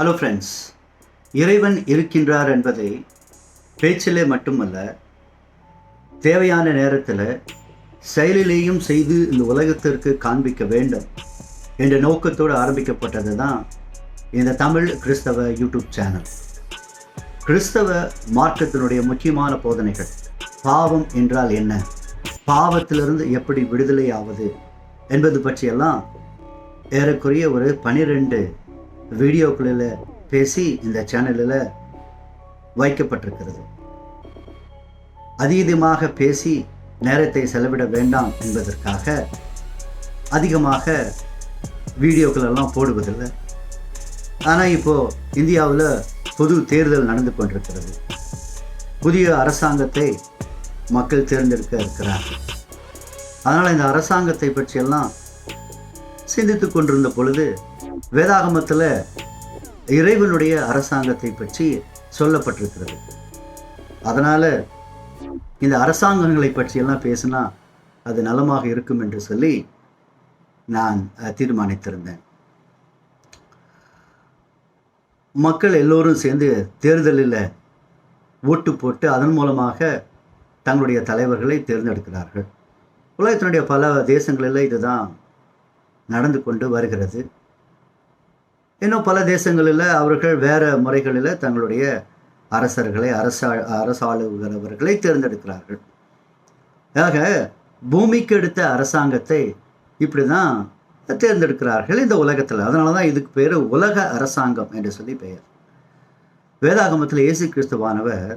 Hello friends இறைவன் இருக்கின்றார் என்பதை பேச்சிலே மட்டுமல்ல தேவையான நேரத்தில் செயலிலேயும் செய்து இந்த உலகத்திற்கு காண்பிக்க வேண்டும் என்ற நோக்கத்தோடு ஆரம்பிக்கப்பட்டது தான் இந்த தமிழ் கிறிஸ்தவ யூடியூப் சேனல். கிறிஸ்தவ மார்க்கத்தினுடைய முக்கியமான போதனைகள் பாவம் என்றால் என்ன? பாவத்திலிருந்து எப்படி விடுதலை ஆவது என்பது பற்றியெல்லாம் ஏறக்குறைய ஒரு பனிரெண்டு வீடியோக்களில் பேசி இந்த சேனலில் வைக்கப்பட்டிருக்கிறது. அதீதமாக பேசி நேரத்தை செலவிட வேண்டாம் என்பதற்காக அதிகமாக வீடியோக்கள் எல்லாம் போடுவதில்லை. ஆனால் இப்போது இந்தியாவில் பொது தேர்தல் நடந்து கொண்டிருக்கிறது. புதிய அரசாங்கத்தை மக்கள் தேர்ந்தெடுக்க இருக்கிறார்கள். அதனால் இந்த அரசாங்கத்தை பற்றியெல்லாம் சிந்தித்து கொண்டிருந்த பொழுது வேதாகமத்தில் இறைவனுடைய அரசாங்கத்தை பற்றி சொல்லப்பட்டிருக்கிறது. அதனால் இந்த அரசாங்கங்களை பற்றியெல்லாம் பேசினா அது நலமாக இருக்கும் என்று சொல்லி நான் தீர்மானித்திருந்தேன். மக்கள் எல்லோரும் சேர்ந்து தேர்தலில் ஓட்டு போட்டு அதன் மூலமாக தங்களுடைய தலைவர்களை தேர்ந்தெடுக்கிறார்கள். உலகத்தினுடைய பல தேசங்களில் இதுதான் நடந்து கொண்டு வருகிறது. இன்னும் பல தேசங்களில் அவர்கள் வேறு முறைகளில் தங்களுடைய அரசர்களை அரசா அரசாளுகிறவர்களை தேர்ந்தெடுக்கிறார்கள். ஆக பூமிக்கு எடுத்த அரசாங்கத்தை இப்படி தான் தேர்ந்தெடுக்கிறார்கள் இந்த உலகத்தில். அதனால தான் இதுக்கு பேர் உலக அரசாங்கம் என்று சொல்லி பெயர். வேதாகமத்தில் இயேசு கிறிஸ்துவானவர்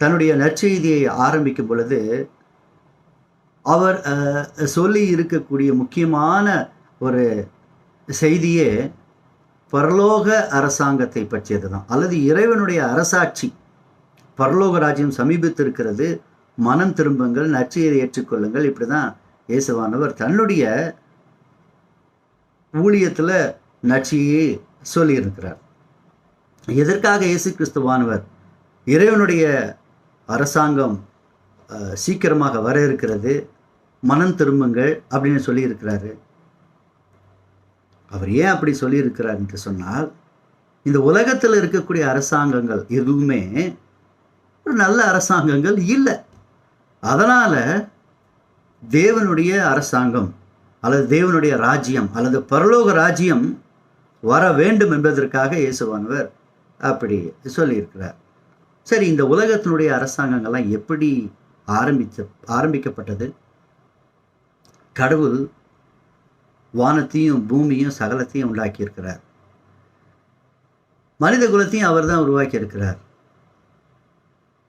தன்னுடைய நற்செய்தியை ஆரம்பிக்கும் பொழுது அவர் சொல்லி இருக்கக்கூடிய முக்கியமான ஒரு செய்தியே பரலோக அரசாங்கத்தை பற்றியது தான் அல்லது இறைவனுடைய அரசாட்சி பரலோக ராஜ்யம் சமீபித்திருக்கிறது. மனம் திரும்புங்கள் நற்செய்தியை ஏற்றுக்கொள்ளுங்கள். இப்படி தான் இயேசுவானவர் தன்னுடைய ஊழியத்தில் நற்செய்தியை சொல்லியிருக்கிறார். எதற்காக இயேசு கிறிஸ்துவானவர் இறைவனுடைய அரசாங்கம் அஹ், சீக்கிரமாக வர இருக்கிறது மனம் திரும்புங்கள் அப்படின்னு சொல்லியிருக்கிறாரு. அவர் ஏன் அப்படி சொல்லியிருக்கிறார் என்று சொன்னால் இந்த உலகத்தில் இருக்கக்கூடிய அரசாங்கங்கள் எதுவுமே ஒரு நல்ல அரசாங்கங்கள் இல்லை. அதனால் தேவனுடைய அரசாங்கம் அல்லது தேவனுடைய ராஜ்யம் அல்லது பரலோக ராஜ்யம் வர வேண்டும் என்பதற்காக இயேசுவானவர் அப்படி சொல்லியிருக்கிறார். சரி இந்த உலகத்தினுடைய அரசாங்கங்கள்லாம் எப்படி ஆரம்பித்த ஆரம்பிக்கப்பட்டது? கடவுள் வானத்தையும் பூமியும் சகலத்தையும் உண்டாக்கியிருக்கிறார். மனித குலத்தையும் அவர் தான் உருவாக்கியிருக்கிறார்.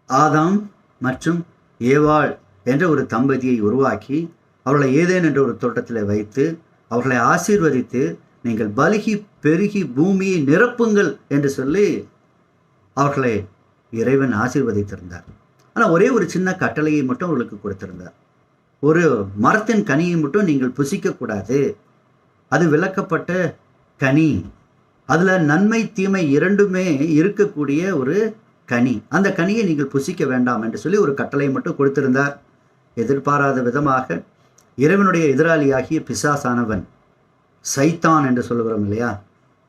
ஆதாம் மற்றும் ஏவாள் என்ற ஒரு தம்பதியை உருவாக்கி அவர்களை ஏதேன் என்ற ஒரு தோட்டத்தில் வைத்து அவர்களை ஆசீர்வதித்து நீங்கள் பலுகி பெருகி பூமியை நிரப்புங்கள் என்று சொல்லி அவர்களை இறைவன் ஆசீர்வதித்திருந்தார். ஆனால் ஒரே ஒரு சின்ன கட்டளையை மட்டும் அவர்களுக்கு கொடுத்திருந்தார். ஒரு மரத்தின் கனியை மட்டும் நீங்கள் புசிக்கக்கூடாது. அது விளக்கப்பட்ட கனி. அதில் நன்மை தீமை இரண்டுமே இருக்கக்கூடிய ஒரு கனி. அந்த கனியை நீங்கள் புசிக்க வேண்டாம் என்று சொல்லி ஒரு கட்டளை மட்டும் கொடுத்திருந்தார். எதிர்பாராத விதமாக இறைவனுடைய எதிராளியாகிய பிசாசானவன் சைத்தான் என்று சொல்லுகிறோம் இல்லையா?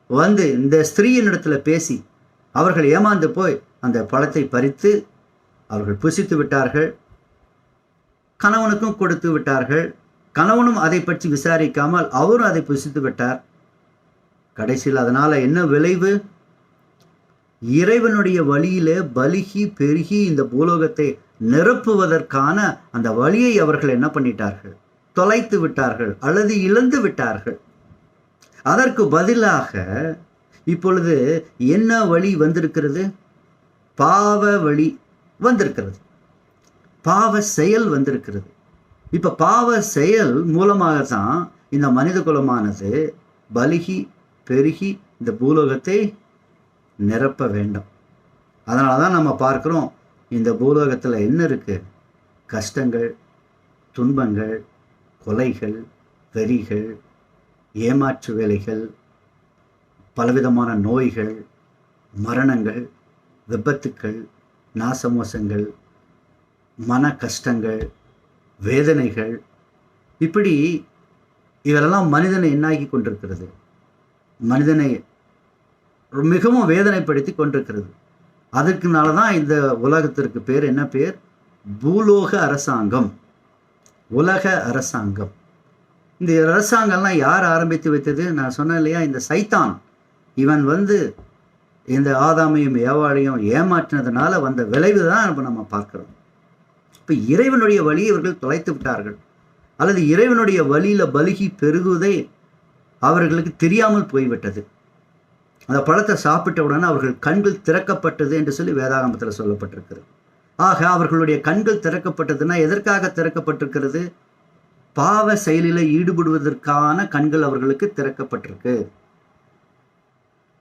வந்து இந்த ஸ்திரீயினிடத்துல பேசி அவர்கள் ஏமாந்து போய் அந்த பழத்தை பறித்து அவர்கள் புசித்து விட்டார்கள். கணவனுக்கும் கொடுத்து விட்டார்கள். கணவனும் அதை பற்றி விசாரிக்காமல் அவரும் அதை புசித்து விட்டார். கடைசியில் அதனால் என்ன விளைவு? இறைவனுடைய வழியிலே பலுகி பெருகி இந்த பூலோகத்தை நிரப்புவதற்கான அந்த வழியை அவர்கள் என்ன பண்ணிட்டார்கள்? தொலைத்து விட்டார்கள் அல்லது இழந்து விட்டார்கள். அதற்கு பதிலாக இப்பொழுது என்ன வழி வந்திருக்கிறது? பாவ வழி வந்திருக்கிறது. பாவ செயல் வந்திருக்கிறது. இப்போ பாவ செயல் மூலமாக தான் இந்த மனித குலமானது பலுகி பெருகி இந்த பூலோகத்தை நிரப்ப வேண்டும். அதனால தான் நம்ம பார்க்குறோம் இந்த பூலோகத்தில் என்ன இருக்குது கஷ்டங்கள் துன்பங்கள் கொலைகள் வெறிகள் ஏமாற்று வேலைகள் பலவிதமான நோய்கள் மரணங்கள் விபத்துக்கள் நாசமோசங்கள் மன கஷ்டங்கள் வேதனைகள். இப்படி இதெல்லாம் மனிதனை என்னாகி கொண்டிருக்கிறது. மனிதனை மிகவும் வேதனைப்படுத்தி கொண்டிருக்கிறது. அதற்குனால தான் இந்த உலகத்திற்கு பேர் என்ன பேர்? பூலோக அரசாங்கம். உலக அரசாங்கம். இந்த அரசாங்கம்லாம் யார் ஆரம்பித்து வைத்தது? நான் சொன்னேன் இல்லையா? இந்த சைத்தான். இவன் வந்து இந்த ஆதாமையும் ஏவாளையும் ஏமாற்றினதுனால வந்த விளைவு தான் இப்போ நம்ம பார்க்குறோம். இப்போ இறைவனுடைய வழியை இவர்கள் தொலைத்து விட்டார்கள். அல்லது இறைவனுடைய வழியில் பலுகி பெருகுவதே அவர்களுக்கு தெரியாமல் போய்விட்டது. அந்த பழத்தை சாப்பிட்ட உடனே அவர்கள் கண்கள் திறக்கப்பட்டது என்று சொல்லி வேதாகமத்தில் சொல்லப்பட்டிருக்கிறது. ஆக அவர்களுடைய கண்கள் திறக்கப்பட்டதுன்னா எதற்காக திறக்கப்பட்டிருக்கிறது? பாவ செயலில் ஈடுபடுவதற்கான கண்கள் அவர்களுக்கு திறக்கப்பட்டிருக்கு.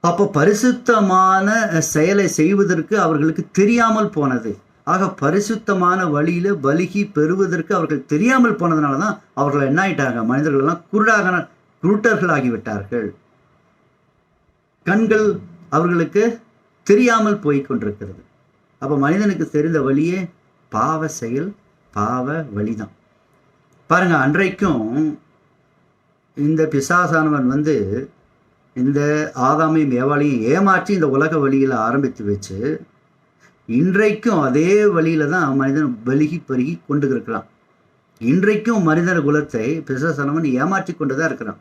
அப்போ பரிசுத்தமான செயலை செய்வதற்கு அவர்களுக்கு தெரியாமல் போனது. ஆக பரிசுத்தமான வழியில வலுகி பெறுவதற்கு அவர்கள் தெரியாமல் போனதுனால தான் அவர்கள் என்ன ஆயிட்டாங்க மனிதர்கள் எல்லாம் குருடாக குருட்டர்கள் விட்டார்கள் கண்கள் அவர்களுக்கு தெரியாமல் போய் கொண்டிருக்கிறது அப்போ மனிதனுக்கு தெரிந்த வழியே பாவ செயல் பாவ வழிதான். பாருங்க அன்றைக்கும் இந்த பிசாசானவன் வந்து இந்த ஆதாமையும் ஏவாளையும் ஏமாற்றி இந்த உலக வழியில் ஆரம்பித்து வச்சு இன்றைக்கும் அதே வழியில தான் மனிதன் பலுகி பருகி கொண்டு இருக்கிறான் இன்றைக்கும் மனிதர் குலத்தை பிசாசனவன் ஏமாற்றி கொண்டு தான் இருக்கிறான்.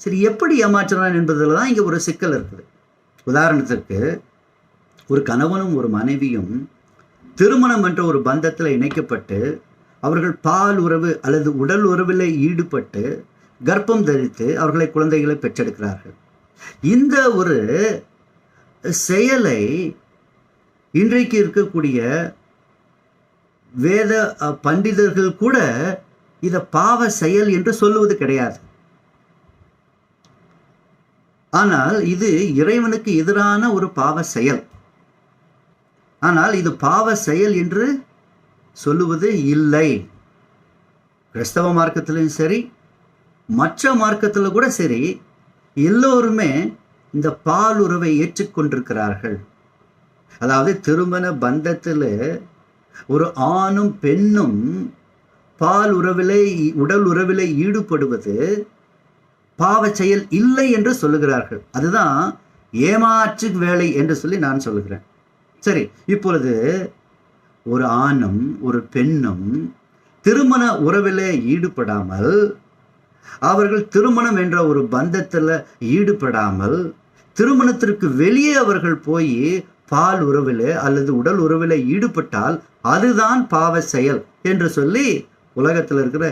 சரி எப்படி ஏமாற்றுறான் என்பதில் தான் இங்கே ஒரு சிக்கல் இருக்குது. உதாரணத்திற்கு ஒரு கணவனும் ஒரு மனைவியும் திருமணம் என்ற ஒரு பந்தத்தில் இணைக்கப்பட்டு அவர்கள் பால் உறவு அல்லது உடல் உறவில் ஈடுபட்டு கர்ப்பம் தரித்து அவர்களை குழந்தைகளை பெற்றெடுக்கிறார்கள். இந்த ஒரு செயலை இன்றைக்கு இருக்கக்கூடிய வேத பண்டிதர்கள் கூட இதை பாவ செயல் என்று சொல்லுவது கிடையாது. ஆனால் இது இறைவனுக்கு எதிரான ஒரு பாவ செயல். ஆனால் இது பாவ செயல் என்று சொல்லுவது இல்லை. கிறிஸ்தவ மார்க்கத்திலும் சரி மற்ற மார்க்கத்தில் கூட சரி எல்லோருமே இந்த பால் உறவை ஏற்றுக்கொண்டிருக்கிறார்கள். அதாவது திருமண பந்தத்தில் ஒரு ஆணும் பெண்ணும் பால் உறவிலே உடல் உறவிலே ஈடுபடுவது பாவ செயல் இல்லை என்று சொல்லுகிறார்கள். அதுதான் ஏமாற்று வேலை என்று சொல்லி நான் சொல்லுகிறேன். சரி இப்பொழுது ஒரு ஆணும் ஒரு பெண்ணும் திருமண உறவிலே ஈடுபடாமல் அவர்கள் திருமணம் என்ற ஒரு பந்தத்தில் ஈடுபடாமல் திருமணத்திற்கு வெளியே அவர்கள் போய் பால் உறவில் அல்லது உடல் உறவில் ஈடுபட்டால் அதுதான் பாவ செயல் என்று சொல்லி உலகத்தில் இருக்கிற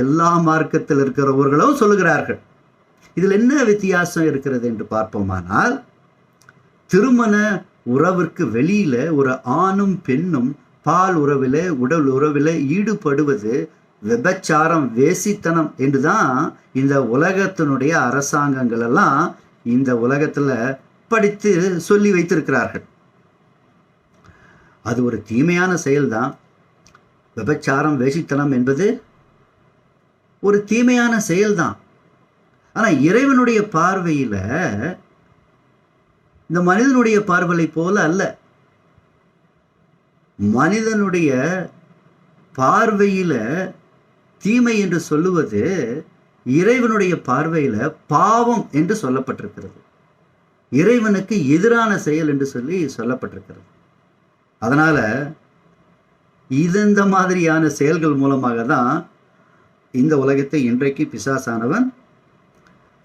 எல்லா மார்க்கத்தில் இருக்கிறவர்களும் சொல்லுகிறார்கள். இதில் என்ன வித்தியாசம் இருக்கிறது என்று பார்ப்போமானால் திருமண உறவிற்கு வெளியில ஒரு ஆணும் பெண்ணும் பால் உறவில் உடல் உறவில் ஈடுபடுவது விபச்சாரம் வேசித்தனம் என்றுதான் இந்த உலகத்தினுடைய அரசாங்கங்கள் எல்லாம் இந்த உலகத்தில் படித்து சொல்லி வைத்திருக்கிறார்கள். அது ஒரு தீமையான செயல்தான். விபச்சாரம் வேசித்தனம் என்பது ஒரு தீமையான செயல்தான். ஆனால் இறைவனுடைய பார்வையில் இந்த மனிதனுடைய பார்வையை போல அல்ல. மனிதனுடைய பார்வையில் தீமை என்று சொல்லுவது இறைவனுடைய பார்வையில் பாவம் என்று சொல்லப்பட்டிருக்கிறது. இறைவனுக்கு எதிரான செயல் என்று சொல்லி சொல்லப்பட்டிருக்கிறது. அதனால் இது இந்த மாதிரியான செயல்கள் மூலமாக தான் இந்த உலகத்தை இன்றைக்கு பிசாசானவன்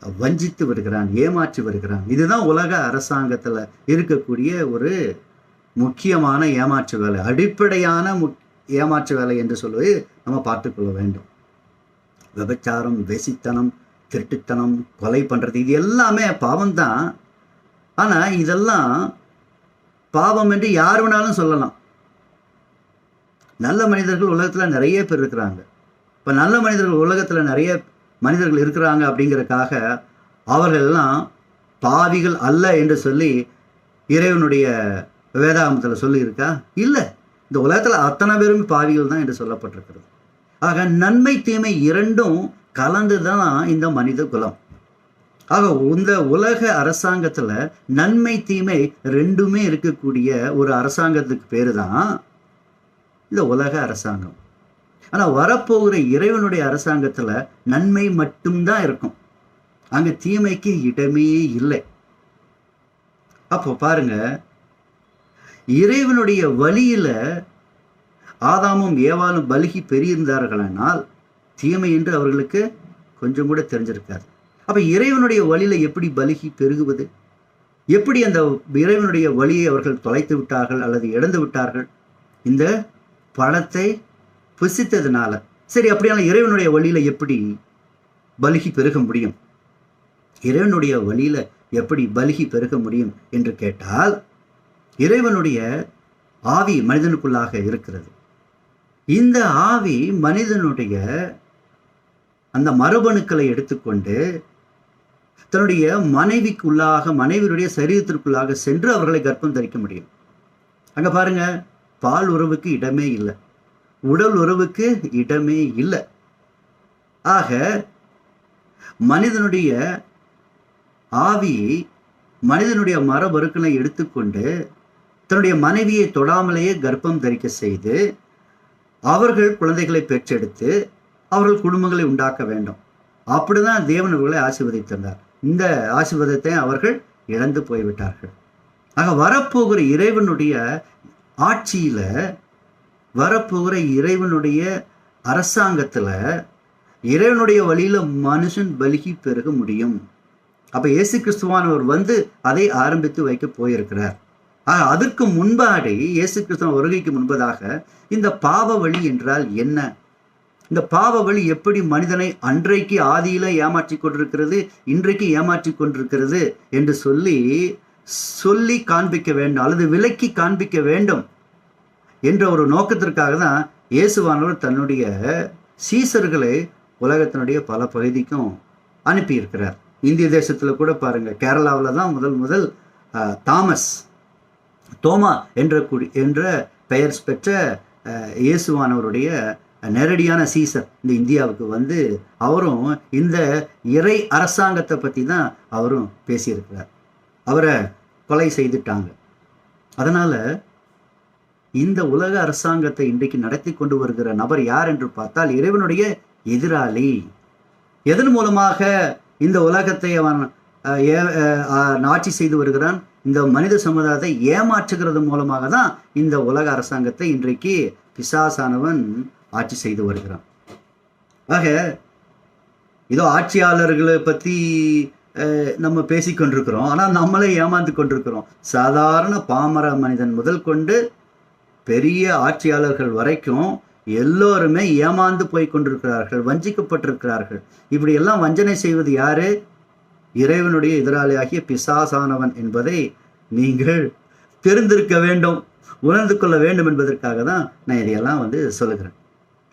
வஞ்சித்து வருகிறான் ஏமாற்றி வருகிறான். இதுதான் உலக அரசாங்கத்தில் இருக்கக்கூடிய ஒரு முக்கியமான ஏமாற்று வேலை. அடிப்படையான முக் ஏமாற்று வேலை என்று சொல்வது நம்ம பார்த்துக்கொள்ள வேண்டும். விபச்சாரம் வெசித்தனம் திருட்டுத்தனம் கொலை பண்ணுறது இது எல்லாமே பாவம்தான். ஆனால் இதெல்லாம் பாவம் என்று யார் வேணாலும் சொல்லலாம். நல்ல மனிதர்கள் உலகத்தில் நிறைய பேர் இருக்கிறாங்க. இப்போ நல்ல மனிதர்கள் உலகத்தில் நிறைய மனிதர்கள் இருக்கிறாங்க அப்படிங்கிறக்காக அவர்கள் எல்லாம் பாவிகள் அல்ல என்று சொல்லி இறைவனுடைய வேதாகமத்தில் சொல்லியிருக்கா? இல்லை. இந்த உலகத்தில் அத்தனை பேரும் பாவிகள் தான் என்று சொல்லப்பட்டிருக்கிறது. ஆக நன்மை தீமை இரண்டும் கலந்து தான் இந்த மனித குலம். ஆக இந்த உலக அரசாங்கத்தில் நன்மை தீமை ரெண்டுமே இருக்கக்கூடிய ஒரு அரசாங்கத்துக்கு பேர் தான் இந்த உலக அரசாங்கம். ஆனால் வரப்போகிற இறைவனுடைய அரசாங்கத்தில் நன்மை மட்டும்தான் இருக்கும். அங்கே தீமைக்கு இடமே இல்லை. அப்போ பாருங்க இறைவனுடைய வழியில ஆதாமும் ஏவாளும் பலுகி பெரியிருந்தார்களானால் தீமை என்று அவர்களுக்கு கொஞ்சம் கூட தெரிஞ்சிருக்காது. அப்போ இறைவனுடைய வழியில எப்படி பலிகி பெருகுவது? எப்படி அந்த இறைவனுடைய வழியை அவர்கள் தொலைத்து விட்டார்கள் அல்லது இழந்து விட்டார்கள்? இந்த பணத்தை புசித்ததுனால. சரி அப்படியான இறைவனுடைய வழியில எப்படி பலிகி பெருக முடியும்? இறைவனுடைய வழியில் எப்படி பலிகி பெருக முடியும் என்று கேட்டால் இறைவனுடைய ஆவி மனிதனுக்குள்ளாக இருக்கிறது. இந்த ஆவி மனிதனுடைய அந்த மரபணுக்களை எடுத்துக்கொண்டு தன்னுடைய மனைவிக்குள்ளாக மனைவியுடைய சரீரத்திற்குள்ளாக சென்று அவர்களை கர்ப்பம் தரிக்க முடியும். அங்க பாருங்க பால் உறவுக்கு இடமே இல்லை. உடல் உறவுக்கு இடமே இல்லை. ஆக மனிதனுடைய ஆவி மனிதனுடைய மரபருக்களை எடுத்துக்கொண்டு தன்னுடைய மனைவியை தொடாமலேயே கர்ப்பம் தரிக்க செய்து அவர்கள் குழந்தைகளை பெற்றெடுத்து அவர்கள் குடும்பங்களை உண்டாக்க வேண்டும். அப்படிதான் தேவன் அவர்களை ஆசீர்வதித்திருந்தார். இந்த ஆசிர்வாதத்தை அவர்கள் இழந்து போய்விட்டார்கள். ஆக வரப்போகிற இறைவனுடைய ஆட்சியில வரப்போகிற இறைவனுடைய அரசாங்கத்துல இறைவனுடைய வழியில மனுஷன் பலிகி பெருக முடியும். அப்ப இயேசு கிறிஸ்துவானவர் வந்து அதை ஆரம்பித்து வைக்க போயிருக்கிறார். ஆக அதற்கு முன்பாடி இயேசு கிறிஸ்துவ வருகைக்கு முன்பதாக இந்த பாவ வழி என்றால் என்ன? இந்த பாவ வழி எப்படி மனிதனை அன்றைக்கு ஆதியில ஏமாற்றி கொண்டிருக்கிறது இன்றைக்கு ஏமாற்றி கொண்டிருக்கிறது என்று சொல்லி சொல்லி காண்பிக்க வேண்டும் அல்லது விலக்கி காண்பிக்க வேண்டும் என்ற ஒரு நோக்கத்திற்காக தான் இயேசுவானவர் தன்னுடைய சீசர்களை உலகத்தினுடைய பல பகுதிக்கும் அனுப்பியிருக்கிறார். இந்திய தேசத்தில் கூட பாருங்கள் கேரளாவில் தான் முதல் முதல் தாமஸ் தோமா என்ற குடி என்ற பெயர் பெற்ற இயேசுவானவருடைய நேரடியான சீசர் இந்த இந்தியாவுக்கு வந்து அவரும் இந்த இறை அரசாங்கத்தை பற்றி தான் அவரும் பேசியிருக்கிறார். அவரை கொலை செய்துட்டாங்க. அதனால் இந்த உலக அரசாங்கத்தை இன்றைக்கு நடத்தி கொண்டு வருகிற நபர் யார் என்று பார்த்தால் இறைவனுடைய எதிராளி. எதன் மூலமாக இந்த உலகத்தை அவன் ஆட்சி செய்து வருகிறான்? இந்த மனித சமுதாயத்தை ஏமாற்றுகிறது மூலமாக தான் இந்த உலக அரசாங்கத்தை இன்றைக்கு பிசாசானவன் ஆட்சி செய்து வருகிறான். ஆக இதோ ஆட்சியாளர்களை பற்றி நம்ம பேசிக்கொண்டிருக்கிறோம் ஆனால் நம்மளே ஏமாந்து கொண்டிருக்கிறோம். சாதாரண பாமர மனிதன் முதல் கொண்டு பெரிய ஆட்சியாளர்கள் வரைக்கும் எல்லோருமே ஏமாந்து போய் கொண்டிருக்கிறார்கள் வஞ்சிக்கப்பட்டிருக்கிறார்கள். இப்படியெல்லாம் வஞ்சனை செய்வது யாரு? இறைவனுடைய எதிராளியாகிய பிசாசானவன் என்பதை நீங்கள் தெரிந்திருக்க வேண்டும் உணர்ந்து கொள்ள வேண்டும் என்பதற்காக தான் நான் இதையெல்லாம் வந்து சொல்லுகிறேன்.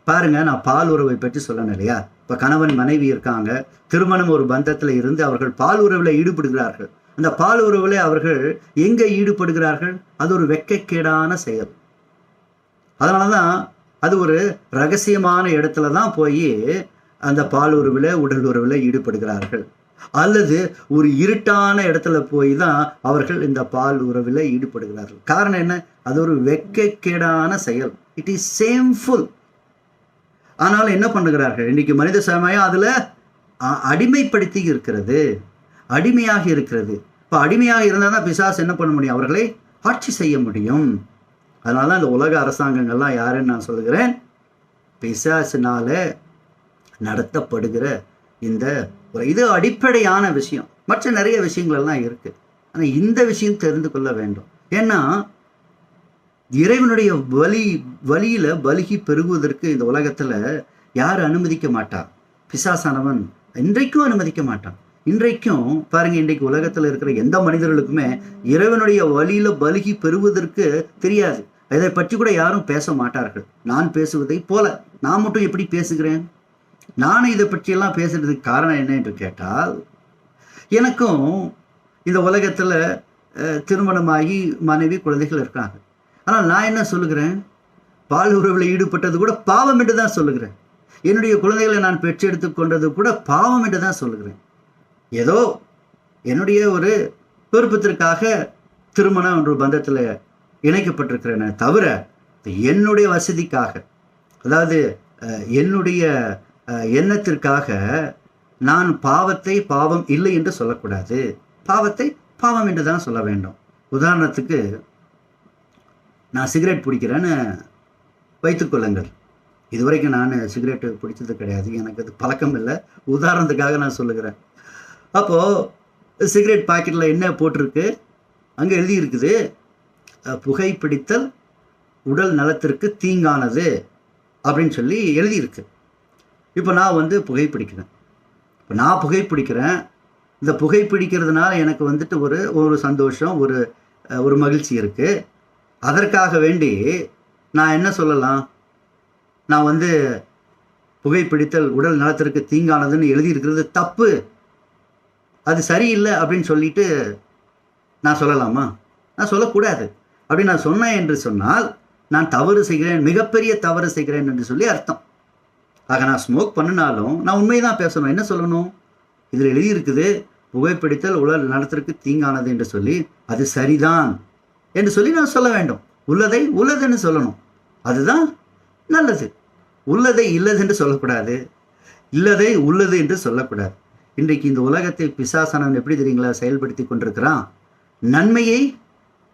பாருங்க நான் பால் உறவை பற்றி சொல்லணும் இல்லையா? இப்போ கணவன் மனைவி இருக்காங்க திருமணம் ஒரு பந்தத்தில் இருந்து அவர்கள் பால் உறவில் ஈடுபடுகிறார்கள். அந்த பால் உறவில் அவர்கள் எங்கே ஈடுபடுகிறார்கள்? அது ஒரு வெக்கக்கேடான செயல். அதனால தான் அது ஒரு ரகசியமான இடத்துல தான் போய் அந்த பால் உறவில் உடல் உறவில் ஈடுபடுகிறார்கள். அல்லது ஒரு இருட்டான இடத்துல போய் தான் அவர்கள் இந்த பால் உறவில் ஈடுபடுகிறார்கள். காரணம் என்ன? அது ஒரு வெக்கக்கேடான செயல். இட் இஸ் சேம்ஃபுல் ஆனால் என்ன பண்ணுகிறார்கள்? இன்றைக்கு மனித சமயம் அதில் அடிமைப்படுத்தி இருக்கிறது. அடிமையாக இருக்கிறது. இப்போ அடிமையாக இருந்தால் தான் பிசாசு என்ன பண்ண முடியும்? அவர்களை ஆட்சி செய்ய முடியும். அதனால தான் இந்த உலக அரசாங்கங்கள்லாம் யாருன்னு நான் சொல்லுகிறேன். பிசாசினால நடத்தப்படுகிற இந்த ஒரு இது அடிப்படையான விஷயம். மற்ற நிறைய விஷயங்கள் எல்லாம் ஆனால் இந்த விஷயம் தெரிந்து கொள்ள வேண்டும். ஏன்னா இறைவனுடைய வலி வழியில பலிகி பெருகுவதற்கு இந்த உலகத்துல யார் அனுமதிக்க மாட்டார் பிசாசானவன் இன்றைக்கும் அனுமதிக்க மாட்டான். இன்றைக்கும் பாருங்க இன்றைக்கு உலகத்துல இருக்கிற எந்த மனிதர்களுக்குமே இறைவனுடைய வழியில பலிகி பெறுவதற்கு தெரியாது. இதை பற்றி கூட யாரும் பேச மாட்டார்கள். நான் பேசுவதை போல. நான் மட்டும் எப்படி பேசுகிறேன்? நானும் இதை பற்றியெல்லாம் பேசுறதுக்கு காரணம் என்ன என்று கேட்டால் எனக்கும் இந்த உலகத்தில் திருமணமாகி மனைவி குழந்தைகள் இருக்காங்க ஆனால் நான் என்ன சொல்லுகிறேன்? பால் உறவில் ஈடுபட்டது கூட பாவம் என்று தான் சொல்லுகிறேன். என்னுடைய குழந்தைகளை நான் பெற்றெடுத்து கொண்டது கூட பாவம் என்று தான் சொல்லுகிறேன். ஏதோ என்னுடைய ஒரு விருப்பத்திற்காக திருமணம் என்ற பந்தத்தில் இணைக்கப்பட்டிருக்கிறேனே தவிர என்னுடைய வசதிக்காக அதாவது என்னுடைய எண்ணத்திற்காக நான் பாவத்தை பாவம் இல்லை என்று சொல்லக்கூடாது. பாவத்தை பாவம் என்று தான் சொல்ல வேண்டும். உதாரணத்துக்கு நான் சிகரெட் பிடிக்கிறேன்னு வைத்துக்கொள்ளுங்கள் இதுவரைக்கும் நான் சிகரெட்டு பிடிச்சது கிடையாது. எனக்கு அது பழக்கம் இல்லை. உதாரணத்துக்காக நான் சொல்லுகிறேன். அப்போது சிகரெட் பாக்கெட்டில் என்ன போட்டிருக்கு? அங்கே எழுதியிருக்குது புகைப்பிடித்தல் உடல் நலத்திற்கு தீங்கானது அப்படின்னு சொல்லி எழுதியிருக்கு. இப்போ நான் வந்து புகைப்பிடிக்கிறேன். இப்போ நான் புகைப்பிடிக்கிறேன். இந்த புகைப்பிடிக்கிறதுனால எனக்கு வந்துட்டு ஒரு ஒரு சந்தோஷம் ஒரு ஒரு மகிழ்ச்சி இருக்குது அதற்காக வேண்டி நான் என்ன சொல்லலாம்? நான் வந்து புகைப்பிடித்தல் உடல் நலத்திற்கு தீங்கானதுன்னு எழுதியிருக்கிறது தப்பு. அது சரியில்லை அப்படின்னு சொல்லிட்டு நான் சொல்லலாமா? நான் சொல்லக்கூடாது. அப்படி நான் சொன்னேன் என்று சொன்னால் நான் தவறு செய்கிறேன் மிகப்பெரிய தவறு செய்கிறேன் என்று சொல்லி அர்த்தம். ஆக நான் ஸ்மோக் பண்ணினாலும் நான் உண்மையை தான் பேசணும். என்ன சொல்லணும்? இதில் எழுதியிருக்குது புகைப்பிடித்தல் உடல் நலத்திற்கு தீங்கானது என்று சொல்லி அது சரிதான். என்று சொல்லி நான் சொல்ல வேண்டும். உள்ளதை உள்ளதுன்னு சொல்லணும். அதுதான் நல்லது. உள்ளதை இல்லது என்று சொல்லக்கூடாது. இல்லதை உள்ளது என்று சொல்லக்கூடாது. இன்றைக்கு இந்த உலகத்தை பிசாசனவன் எப்படி தெரியுங்களா செயல்படுத்தி கொண்டிருக்கிறான்? நன்மையை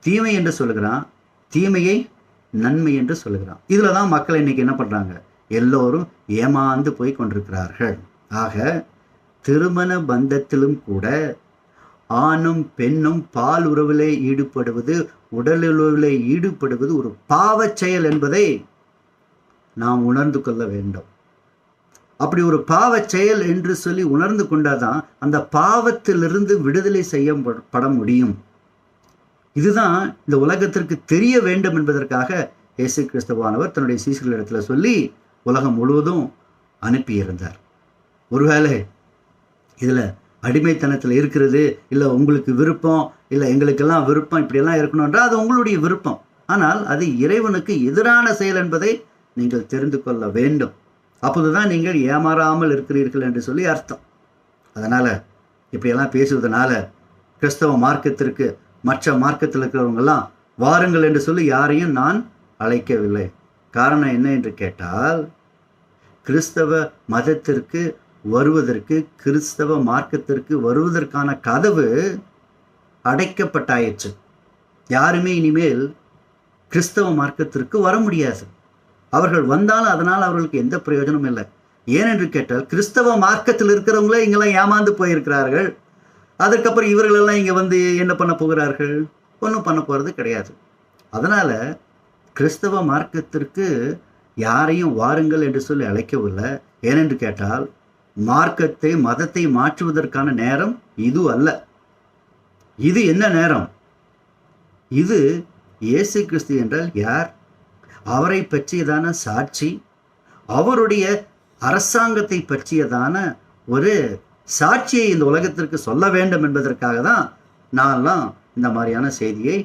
தீமை என்று சொல்லுகிறான். தீமையை நன்மை என்று சொல்லுகிறான். இதில் தான் மக்கள் இன்னைக்கு என்ன பண்ணுறாங்க எல்லோரும் ஏமாந்து போய் கொண்டிருக்கிறார்கள். ஆக திருமண பந்தத்திலும் கூட ஆணும் பெண்ணும் பால் உறவிலே ஈடுபடுவது உடல் ஈடுபடுவது ஒரு பாவச் செயல் என்பதை நாம் உணர்ந்து கொள்ள வேண்டும். அப்படி ஒரு பாவச் செயல் என்று சொல்லி உணர்ந்து கொண்டாதான் அந்த பாவத்திலிருந்து விடுதலை செய்ய பட முடியும். இதுதான் இந்த உலகத்திற்கு தெரிய வேண்டும் என்பதற்காக இயேசு கிறிஸ்தவானவர் தன்னுடைய சீசர்களிடத்தில் சொல்லி உலகம் முழுவதும் அனுப்பியிருந்தார். ஒருவேளை இதில் அடிமைத்தனத்தில் இருக்கிறது இல்லை உங்களுக்கு விருப்பம் இல்லை எங்களுக்கெல்லாம் விருப்பம் இப்படியெல்லாம் இருக்கணுன்றால் அது உங்களுடைய விருப்பம். ஆனால் அது இறைவனுக்கு எதிரான செயல் என்பதை நீங்கள் தெரிந்து கொள்ள வேண்டும். அப்போதுதான் நீங்கள் ஏமாறாமல் இருக்கிறீர்கள் என்று சொல்லி அர்த்தம். அதனால் இப்படியெல்லாம் பேசுவதனால கிறிஸ்தவ மார்க்கத்திற்கு மற்ற மார்க்கத்தில் இருக்கிறவங்கெல்லாம் வாருங்கள் என்று சொல்லி யாரையும் நான் அழைக்கவில்லை. காரணம் என்ன என்று கேட்டால் கிறிஸ்தவ மதத்திற்கு வருவதற்கு கிறிஸ்தவ மார்க்கத்திற்கு வருவதற்கான கதவு அடைக்கப்பட்டாயிற்று. யாருமே இனிமேல் கிறிஸ்தவ மார்க்கத்திற்கு வர முடியாது. அவர்கள் வந்தாலும் அதனால் அவர்களுக்கு எந்த பிரயோஜனமும் இல்லை. ஏனென்று கேட்டால் கிறிஸ்தவ மார்க்கத்தில் இருக்கிறவங்களே இங்கெல்லாம் ஏமாந்து போயிருக்கிறார்கள். அதுக்கப்புறம் இவர்களெல்லாம் இங்கே வந்து என்ன பண்ண போகிறார்கள்? ஒன்றும் பண்ண போகிறது கிடையாது. அதனால் கிறிஸ்தவ மார்க்கத்திற்கு யாரையும் வாருங்கள் என்று சொல்லி அழைக்கவில்லை. ஏனென்று கேட்டால் மார்க்கத்தை மதத்தை மாற்றுவதற்கான நேரம் இது அல்ல. இது என்ன நேரம்? இது இயேசு கிறிஸ்து என்றால் யார்? அவரை பற்றியதான சாட்சி அவருடைய அரசாங்கத்தை பற்றியதான ஒரு சாட்சியை இந்த உலகத்திற்கு சொல்ல வேண்டும் என்பதற்காக தான் நான்லாம் இந்த மாதிரியான செய்தியை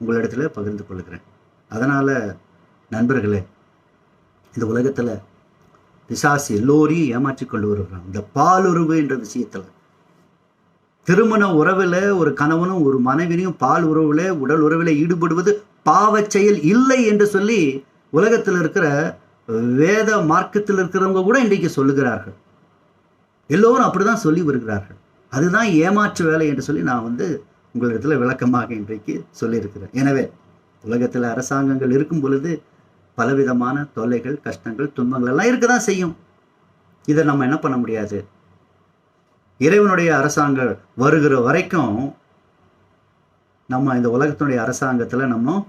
உங்களிடத்தில் பகிர்ந்து கொள்கிறேன். அதனால் நண்பர்களே இந்த உலகத்தில் பிசாசு எல்லோரையும் ஏமாற்றி கொண்டு வருகிறான் இந்த பாலுறவு என்ற விஷயத்தில் திருமண உறவில் ஒரு கணவனும் ஒரு மனைவியும் பால் உறவில் உடல் உறவில் ஈடுபடுவது பாவ செயல் இல்லை என்று சொல்லி உலகத்தில் இருக்கிற வேத மார்க்கத்தில் இருக்கிறவங்க கூட இன்றைக்கு சொல்லுகிறார்கள். எல்லோரும் அப்படி தான் சொல்லி வருகிறார்கள். அதுதான் ஏமாற்று வேலை என்று சொல்லி நான் வந்து உங்களிடத்தில் விளக்கமாக இன்றைக்கு சொல்லியிருக்கிறேன். எனவே உலகத்தில் அரசாங்கங்கள் இருக்கும் பொழுது பலவிதமான தொல்லைகள் கஷ்டங்கள் துன்பங்கள் எல்லாம் இருக்க தான் செய்யும். இதை நம்ம என்ன பண்ண முடியாது? இறைவனுடைய அரசாங்கம் வருகிற வரைக்கும் நம்ம இந்த உலகத்தினுடைய அரசாங்கத்தில் நம்ம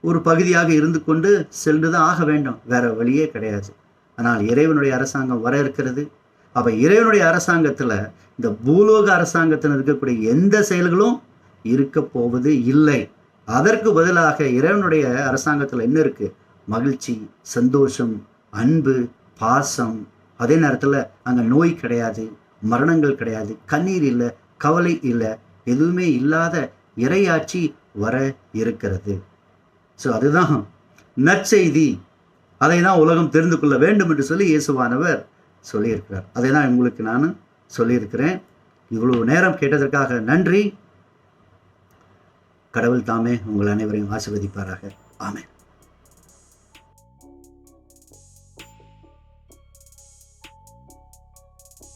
ஒரு பகுதியாக இருந்து கொண்டு சென்று தான் ஆக வேண்டும். வேற வழியே கிடையாது. ஆனால் இறைவனுடைய அரசாங்கம் வர இருக்கிறது. அப்போ இறைவனுடைய அரசாங்கத்தில் இந்த பூலோக அரசாங்கத்தில் இருக்கக்கூடிய எந்த செயல்களும் இருக்க போவது இல்லை. அதற்கு பதிலாக இறைவனுடைய அரசாங்கத்தில் என்ன இருக்கு? மகிழ்ச்சி சந்தோஷம் அன்பு பாசம். அதே நேரத்தில் அங்கே நோய் கிடையாது மரணங்கள் கிடையாது கண்ணீர் இல்லை கவலை இல்லை எதுவுமே இல்லாத இறையாட்சி வர இருக்கிறது. ஸோ அதுதான் நற்செய்தி. அதை தான் உலகம் தெரிந்து கொள்ள வேண்டும் என்று சொல்லி இயேசுவானவர் சொல்லியிருக்கிறார். அதை தான் உங்களுக்கு நான் சொல்லியிருக்கிறேன். இவ்வளவு நேரம் கேட்டதற்காக நன்றி. கடவுள் தாமே உங்கள் அனைவரையும் ஆசிர்வதிப்பாராக. ஆமென்.